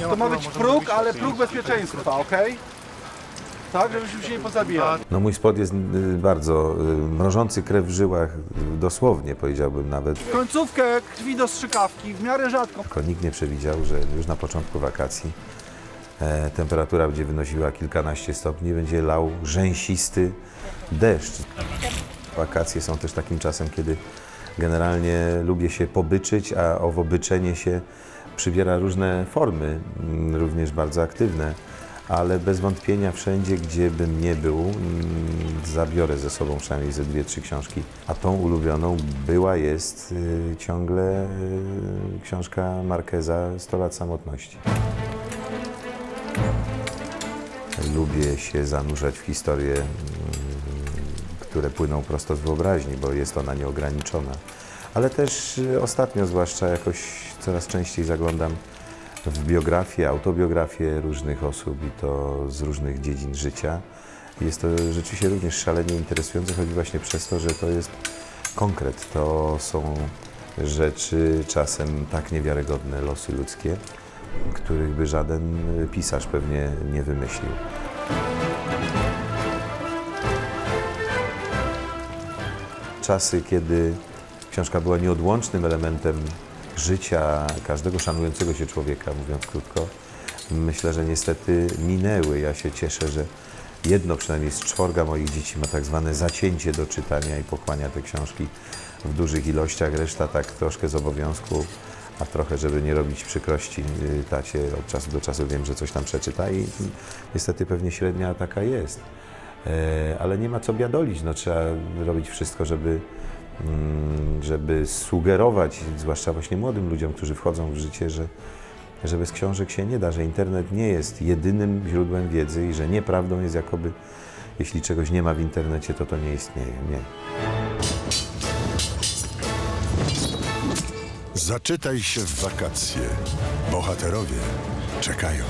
To ma być próg, ale próg bezpieczeństwa, ok? Tak, żebyśmy się nie pozabijali. No mój spod jest y, bardzo y, mrożący krew w żyłach, y, dosłownie powiedziałbym nawet. Końcówkę krwi do strzykawki, w miarę rzadko. Tylko nikt nie przewidział, że już na początku wakacji e, temperatura będzie wynosiła kilkanaście stopni, będzie lał rzęsisty deszcz. Wakacje są też takim czasem, kiedy generalnie lubię się pobyczyć, a owo byczenie się przybiera różne formy, mm, również bardzo aktywne. Ale bez wątpienia wszędzie, gdzie bym nie był, mm, zabiorę ze sobą przynajmniej ze dwie, trzy książki. A tą ulubioną była, jest y, ciągle y, książka Markeza 100 lat samotności. Lubię się zanurzać w historie, mm, które płyną prosto z wyobraźni, bo jest ona nieograniczona. Ale też y, ostatnio, zwłaszcza jakoś coraz częściej zaglądam w biografie, autobiografię różnych osób i to z różnych dziedzin życia. Jest to rzeczywiście również szalenie interesujące, choć właśnie przez to, że to jest konkret. To są rzeczy czasem tak niewiarygodne, losy ludzkie, których by żaden pisarz pewnie nie wymyślił. Czasy, kiedy książka była nieodłącznym elementem życia każdego szanującego się człowieka, mówiąc krótko, myślę, że niestety minęły. Ja się cieszę, że jedno przynajmniej z czworga moich dzieci ma tak zwane zacięcie do czytania i pochłania te książki w dużych ilościach, reszta tak troszkę z obowiązku, a trochę, żeby nie robić przykrości y, tacie, od czasu do czasu wiem, że coś tam przeczyta i niestety pewnie średnia taka jest. E, Ale nie ma co biadolić, no, trzeba robić wszystko, żeby żeby sugerować, zwłaszcza właśnie młodym ludziom, którzy wchodzą w życie, że, że bez książek się nie da, że internet nie jest jedynym źródłem wiedzy i że nieprawdą jest jakoby, jeśli czegoś nie ma w internecie, to to nie istnieje. Nie. Zaczytaj się w wakacje. Bohaterowie czekają.